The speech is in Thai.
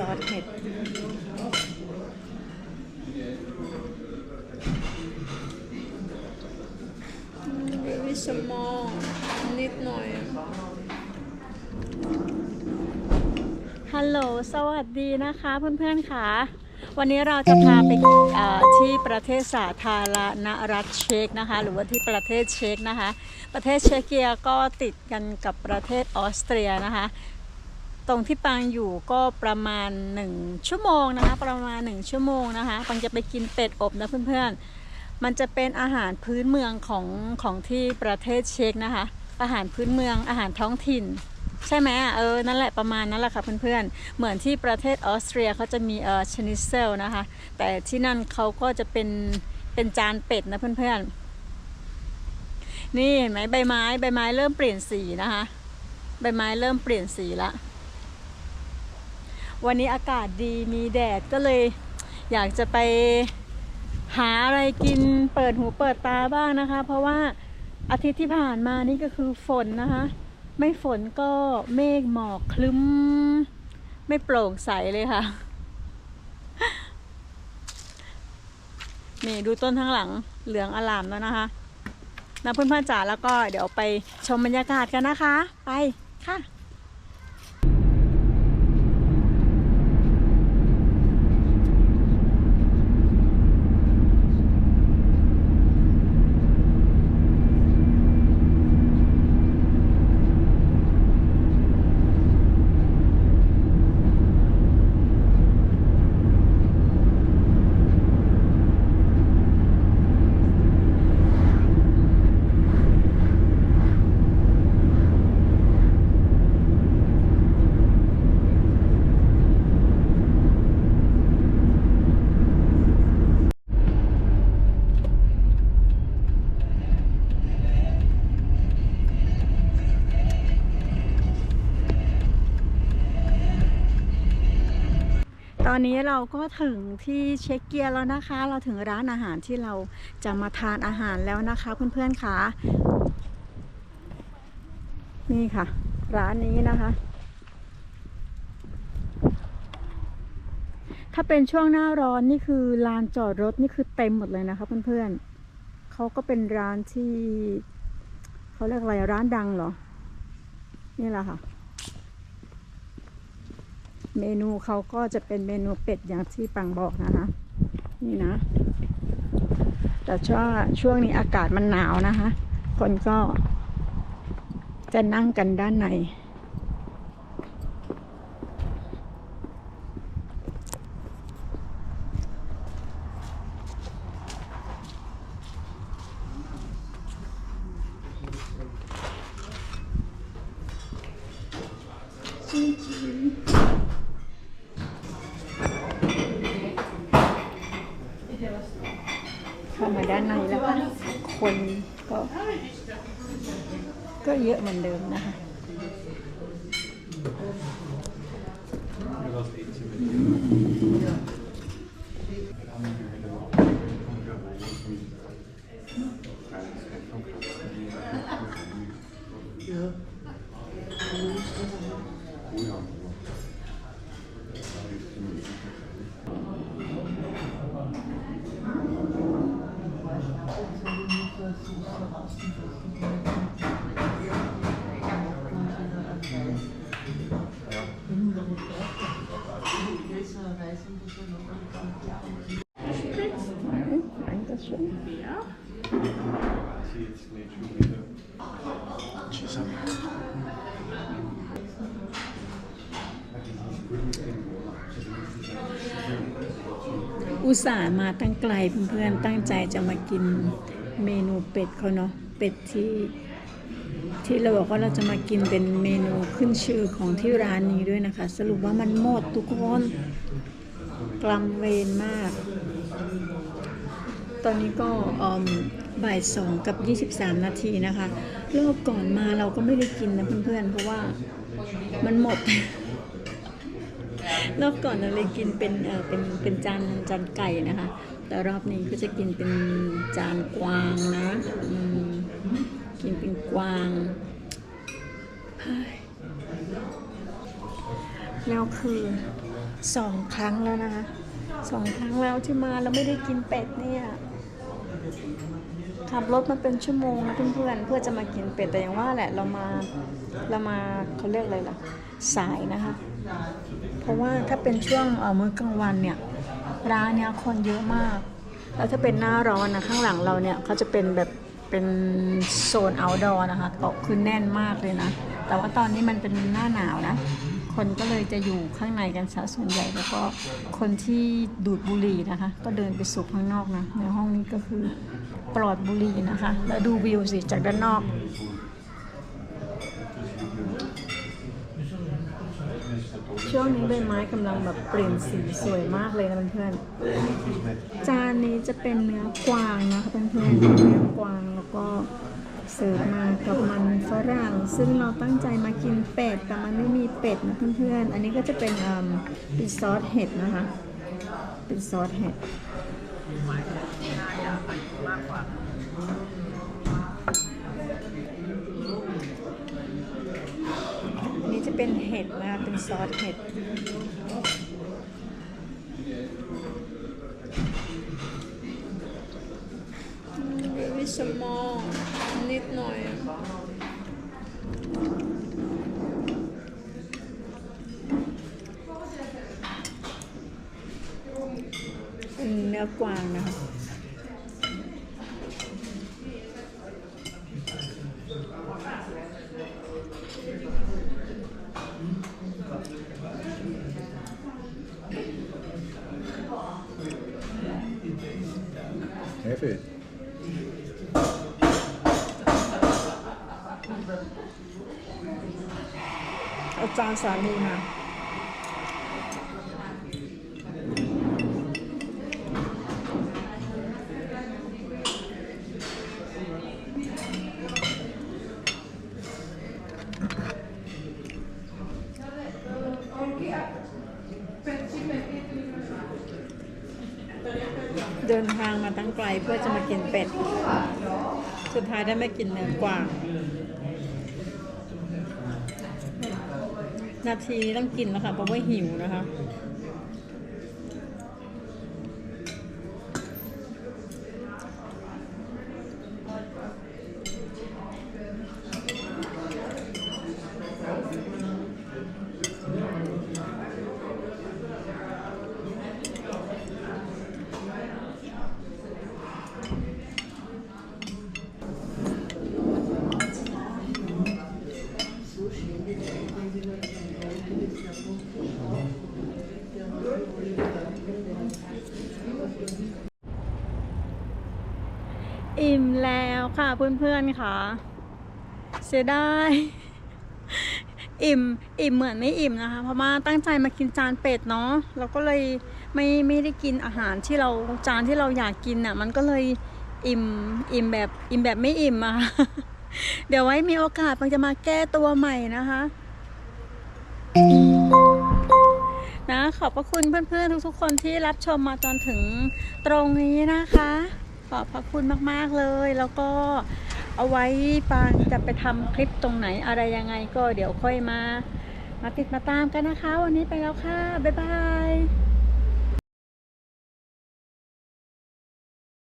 ซอสเห็ดสมอลนิดหน่อย ฮัลโหล สวัสดีนะคะเพื่อนๆค่ะ วันนี้เราจะพาไปที่ประเทศสาธารณรัฐเช็กนะคะ หรือว่าที่ประเทศเช็กนะคะ ประเทศเช็กเกียก็ติดกันกับประเทศออสเตรียนะคะ ตรงที่ปังอยู่ก็ประมาณ 1 ชั่วโมงนะคะ ประมาณ 1 ชั่วโมงนะคะปังจะไปกินเป็ดอบนะเพื่อนๆ มันจะเป็นอาหารพื้นเมืองของของที่ประเทศเช็กนะคะ อาหารพื้นเมืองอาหารท้องถิ่น ใช่ไหมอะเออ นั่นแหละประมาณนั้นแหละค่ะเพื่อนๆ เหมือนที่ประเทศออสเตรียเขาจะมีเออชนิเซลนะคะ แต่ที่นั่นเขาก็จะเป็นเป็นจานเป็ดนะเพื่อนๆนี่เห็นไหมใบไม้ใบไม้เริ่มเปลี่ยนสีนะคะ ใบไม้เริ่มเปลี่ยนสีละ วันนี้อากาศดีมีแดดก็เลยอยากจะไปหาอะไรกินเปิดหูเปิดตาบ้างนะคะ เพราะว่าอาทิตย์ที่ผ่านมานี่ก็คือฝนนะคะ ไม่ฝนก็เมฆหมอกคลึ้ม ไม่โปร่งใสเลยค่ะ นี่ดูต้นข้างหลังเหลืองอลามแล้วนะคะนะเพื่อนๆจ๋าแล้วก็เดี๋ยวไปชมบรรยากาศกันนะคะ ไปค่ะ อนนี้เราก็ถึงที่เช็กเกียร์แล้วนะคะ เราถึงร้านอาหารที่เราจะมาทานอาหารแล้วนะคะเพื่อนๆค่ะ นี่ค่ะ ร้านนี้นะคะ ถ้าเป็นช่วงหน้าร้อนนี่คือลานจอดรถนี่คือเต็มหมดเลยนะคะเพื่อนๆเขาก็เป็นร้านที่เขาเรียกอะไรร้านดังเหรอ นี่แหละค่ะ เมนูเขาก็จะเป็นเมนูเป็ดอย่างที่ปังบอกนะคะนี่นะ แต่ช่วงช่วงนี้อากาศมันหนาวนะคะ คนก็ จะนั่งกันด้านในเข้ ด้านในแล้วก็คนก็ ก็เยอะเหมือนเดิมนะคะ Dankeschön. Ja. อุตส่าห์มาตั้งไกลเพื่อนๆตั้งใจจะมากินเมนูเป็ดเขาเนาะเป็ดที่ ที่เราบอกว่าเราจะมากินเป็นเมนูขึ้นชื่อของที่ร้านนี้ด้วยนะคะ สรุปว่ามันหมดทุกคนกลำเวรมาก ตอนนี้ก็บ่ายสองกับ 23 นาทีนะคะรอบก่อนมาเราก็ไม่ได้กินนะเพื่อนๆ เพราะว่ามันหมด รอบก่อนเราเลยกินเป็นเออเป็นเป็นจานจานไก่นะคะ แต่รอบนี้ก็จะกินเป็นจานกวางนะอื วาง แล้วคือสองครั้งแล้วนะคะสองครั้งแล้วที่มาแล้วไม่ได้กินเป็ดเนี่ยขับรถมาเป็นชั่วโมงนะเพื่อนๆเพื่อจะมากินเป็ดแต่อย่างว่าแหละเรามาเรามาเขาเรียกอะไรล่ะสายนะคะ เพราะว่าถ้าเป็นช่วงเมื้อกลางวันเนี่ยร้านเนี่ยคนเยอะมาก แล้วถ้าเป็นหน้าร้อนนะข้างหลังเราเนี่ยเขาจะเป็นแบบ เป็นโซน outdoor นะคะก็คือแน่นมากเลยนะ แต่ว่าตอนนี้มันเป็นหน้าหนาวนะ คนก็เลยจะอยู่ข้างในกันซะส่วนใหญ่แล้วก็คนที่ดูดบุหรี่นะคะ ก็เดินไปสูบข้างนอกนะในห้องนี้ก็คือปลอดบุหรี่นะคะ แล้วดูวิวสิจากด้านนอก ช่วงนี้ใบไม้กำลังแบบเปลี่ยนสีสวยมากเลยนะเพื่อนๆจานนี้จะเป็นเนื้อกวางนะคะเพื่อนๆเนื้อกวางแล้วก็เสิร์ฟมากับมันฝรั่ง ซึ่งเราตั้งใจมากินเป็ด แต่มันไม่มีเป็ดนะเพื่อนๆ อันนี้ก็จะเป็นอืมเป็นซอสเห็ดนะคะ เป็นซอสเห็ด นี้จะเป็นเห็ดนะคะเป็นซอสเห็ดวิสมอลนิดหน่อยเนเนื้อกวางนะคะ Häfig. เอาจารย์สามีมา เดินทางมาตั้งไกล เพื่อจะมากินเป็ด สุดท้ายได้ไม่กินเนื้อกวาง นาทีนี้ต้องกินแล้วค่ะเพราะว่าหิวนะคะ อิ่มแล้ว ค่ะเพื่อนๆค่ะ เสียดาย อิ่ม อิ่มเหมือนไม่อิ่มนะคะ เพราะว่าตั้งใจมากินจานเป็ดเนาะเราก็เลยไม่ไม่ได้กินอาหารที่เราจานที่เราอยากกินอะ มันก็เลยอิ่มอิ่มแบบอิ่มแบบไม่อิ่มอะเดี๋ยวไว้มีโอกาสมันจะมาแก้ตัวใหม่นะคะ นะขอบพระคุณเพื่อนๆทุกๆคนที่รับชมมาจนถึงตรงนี้นะคะ ขอบพระคุณมาก ๆ เลย แล้วก็เอาไว้ปางจะไปทำคลิปตรงไหนอะไรยังไงก็เดี๋ยวค่อยมา มาติดมาตามกันนะคะ วันนี้ไปแล้วค่ะ บ๊ายบาย